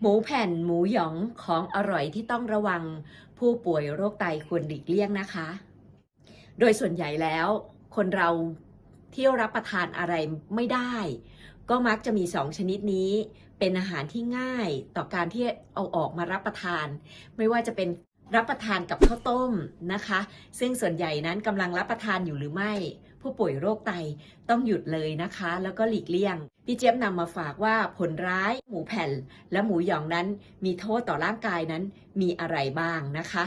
หมูแผ่นหมูหยองของอร่อยที่ต้องระวัง ผู้ป่วยโรคไตควรหลีกเลี่ยงนะคะ โดยส่วนใหญ่แล้ว คนเราเที่ยวรับประทานอะไรไม่ได้ ก็มักจะมีสองชนิดนี้ เป็นอาหารที่ง่ายต่อการที่เอาออกมารับประทาน ไม่ว่าจะเป็นรับประทานกับข้าวต้มนะคะ ซึ่งส่วนใหญ่นั้นกำลังรับประทานอยู่หรือไม่ ผู้ป่วยโรคไตต้องหยุดเลยนะคะ แล้วก็หลีกเลี่ยง พี่เจี๊ยบนำมาฝากว่าผลร้ายหมูแผ่น และหมูหยองนั้นมีโทษต่อร่างกายนั้นมีอะไรบ้างนะคะ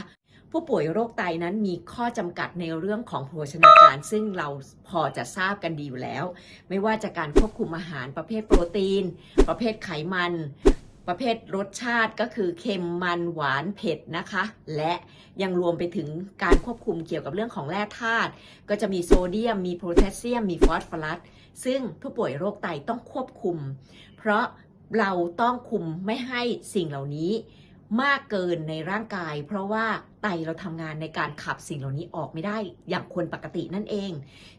ผู้ป่วยโรคไตนั้นมีข้อจำกัดในเรื่องของโภชนาการ ซึ่งเราพอจะทราบกันดีอยู่แล้ว ไม่ว่าจะการควบคุมอาหารประเภทโปรตีน ประเภทไขมัน ประเภทรสชาติก็คือเค็มมันหวานเผ็ดนะคะ และยังรวมไปถึงการควบคุมเกี่ยวกับเรื่องของแร่ธาตุก็จะมีโซเดียม มีโพแทสเซียม มีฟอสฟอรัส ซึ่งผู้ป่วยโรคไตต้องควบคุม เพราะเราต้องคุมไม่ให้สิ่งเหล่านี้ มากเกินในร่างกาย เพราะว่าไตเราทำงานในการขับสิ่งเหล่านี้ออกไม่ได้อย่างคนปกตินั่นเอง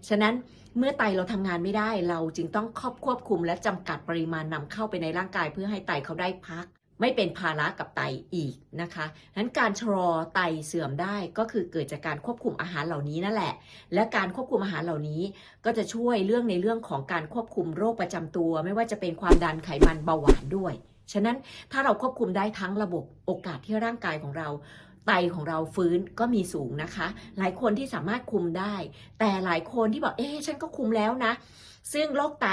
ฉะนั้นเมื่อไตเราทำงานไม่ได้ เราจึงต้องครอบควบคุมและจำกัดปริมาณนำเข้าไปในร่างกาย เพื่อให้ไตเขาได้พัก ไม่เป็นภาระกับไตอีกนะคะนั้นการชะลอไตเสื่อมได้ก็คือเกิดจากการควบคุมอาหารเหล่านี้นั่นแหละ และการควบคุมอาหารเหล่านี้ ก็จะช่วยเรื่องในเรื่องของการควบคุมโรคประจำตัว ไม่ว่าจะเป็นความดันไขมันเบาหวานด้วย ฉะนั้นถ้าเราควบคุมได้ทั้งระบบโอกาสที่ร่างกายของเรา ไตของเราฟื้นก็มีสูงนะคะ หลายคนที่สามารถคุมได้ แต่หลายคนที่บอกเอ๊ะฉันก็คุมแล้วนะ ซึ่งโรคไต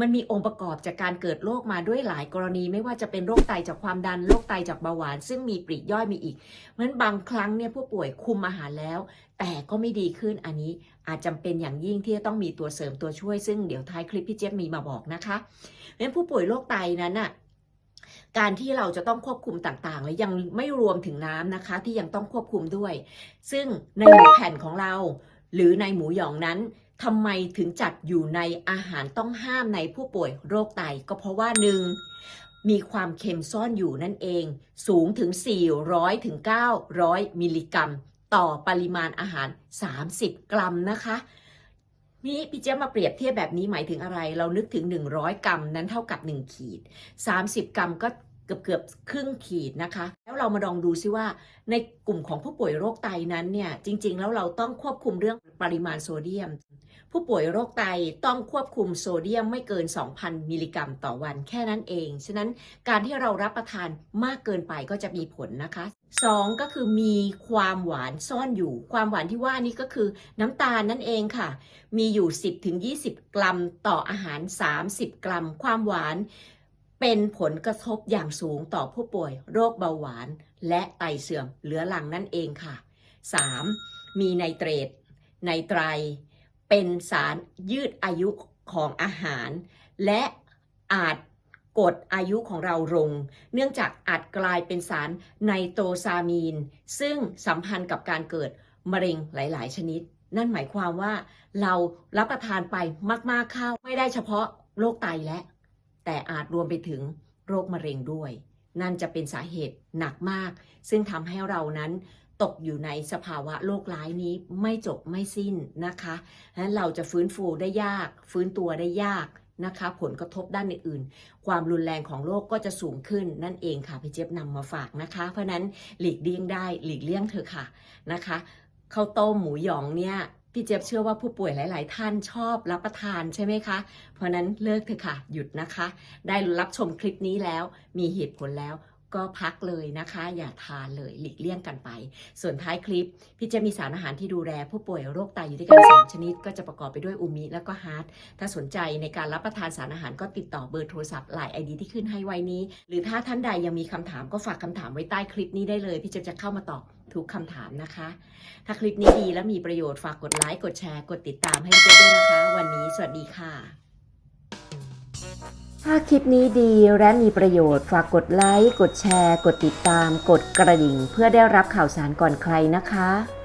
มันมีองค์ประกอบจากการเกิดโรคมาด้วยหลายกรณี ไม่ว่าจะเป็นโรคไตจากความดันโรคไตจากเบาหวาน ซึ่งมีปลีกย่อยมีอีกเพราะฉะนั้นบางครั้งเนี่ยผู้ป่วยคุมอาหารแล้ว แต่ก็ไม่ดีขึ้นอันนี้อาจจำเป็นอย่างยิ่งที่จะต้องมีตัวเสริมตัวช่วย ซึ่งเดี๋ยวท้ายคลิปพี่เจี๊ยบมีมาบอกนะคะเพราะฉะนั้นผู้ป่วยโรคไตนั้นน่ะ การที่เราจะต้องควบคุมต่างๆ และยังไม่รวมถึงน้ำนะคะ ที่ยังต้องควบคุมด้วย ซึ่งในหมูแผ่นของเรา หรือในหมูหยองนั้นทำไมถึงจัดอยู่ในอาหารต้องห้ามในผู้ป่วยโรคไต ก็เพราะว่าหนึ่งมีความเค็มซ่อนอยู่นั่นเอง สูงถึง 400ถึง900 มิลลิกรัม ต่อปริมาณอาหาร 30 กรัมนะคะ นี่พี่เจ๊มาเปรียบเทียบแบบนี้หมายถึงอะไร เรานึกถึง 100 กรัมนั้นเท่ากับ 1 ขีด 30 กรัมก็เกือบเกือบครึ่งขีดนะคะ แล้วเรามาลองดูซิว่า ในกลุ่มของผู้ป่วยโรคไตนั้นเนี่ยจริง ๆ แล้วเราต้องควบคุมเรื่องปริมาณโซเดียม ผู้ป่วยโรคไตต้องควบคุมโซเดียมไม่เกิน 2,000 มิลลิกรัมต่อวันแค่นั้นเอง ฉะนั้นการที่เรารับประทานมากเกินไปก็จะมีผลนะคะ 2 ก็คือมีความหวานซ่อนอยู่ ความหวานที่ว่านี้ก็คือน้ำตาลนั่นเองค่ะ มีอยู่ 10-20 กรัมต่ออาหาร 30 กรัม ความหวานเป็นผลกระทบอย่างสูงต่อผู้ป่วย โรคเบาหวาน และไตเสื่อมเหลือหลังนั่นเองค่ะ 3. มีไนเตรตไนไตร เป็นสารยืดอายุของอาหาร และอาจกดอายุของเราลง เนื่องจากอาจกลายเป็นสารไนโตรซามีน ซึ่งสัมพันธ์กับการเกิดมะเร็งหลาย ๆ ชนิด นั่นหมายความว่าเรารับประทานไปมาก ๆ เข้า ไม่ได้เฉพาะโรคไตและ แต่อาจรวมไปถึงโรคมะเร็งด้วย นั่นจะเป็นสาเหตุหนักมาก ซึ่งทำให้เรานั้น ตกอยู่ในสภาวะโรคร้ายนี้ไม่จบไม่สิ้นนะคะนั้นเราจะฟื้นฟูได้ยาก ฟื้นตัวได้ยากนะคะ ผลกระทบด้านอื่นๆ ความรุนแรงของโรคก็จะสูงขึ้นนั่นเองค่ะพี่เจี๊ยบนำมาฝากนะคะ เพราะนั้นหลีกเลี่ยงได้หลีกเลี่ยงเถอะค่ะนะคะข้าวต้มหมูหยองเนี่ยพี่เจี๊ยบเชื่อว่าผู้ป่วยหลาย ๆ ท่านชอบรับประทานใช่ไหมคะ เพราะฉะนั้นเลิกเถอะค่ะ หยุดนะคะ ได้รับชมคลิปนี้แล้ว มีเหตุผลแล้ว ก็พักเลยนะคะ อย่าทานเลยหลีกเลี่ยงกันไป ส่วนท้ายคลิป พี่จะมีสารอาหารที่ดูแลผู้ป่วยโรคไตอยู่ด้วยกัน 2 ชนิด ก็จะประกอบไปด้วยอูมิแล้วก็ฮาร์ดถ้าสนใจในการรับประทานสารอาหารก็ติดต่อเบอร์โทรศัพท์หลายไอดีที่ขึ้นให้ไว้นี้ หรือถ้าท่านใดยังมีคำถามก็ฝากคำถามไว้ใต้คลิปนี้ได้เลย พี่จะจะเข้ามาตอบทุกคำถามนะคะ ถ้าคลิปนี้ดีและมีประโยชน์ฝากกดไลค์กดแชร์ กดติดตามให้เจด้วยนะคะ วันนี้สวัสดีค่ะ ถ้าคลิปนี้ดีและมีประโยชน์ ฝากกดไลค์ กดแชร์ กดติดตาม กดกระดิ่ง เพื่อได้รับข่าวสารก่อนใครนะคะ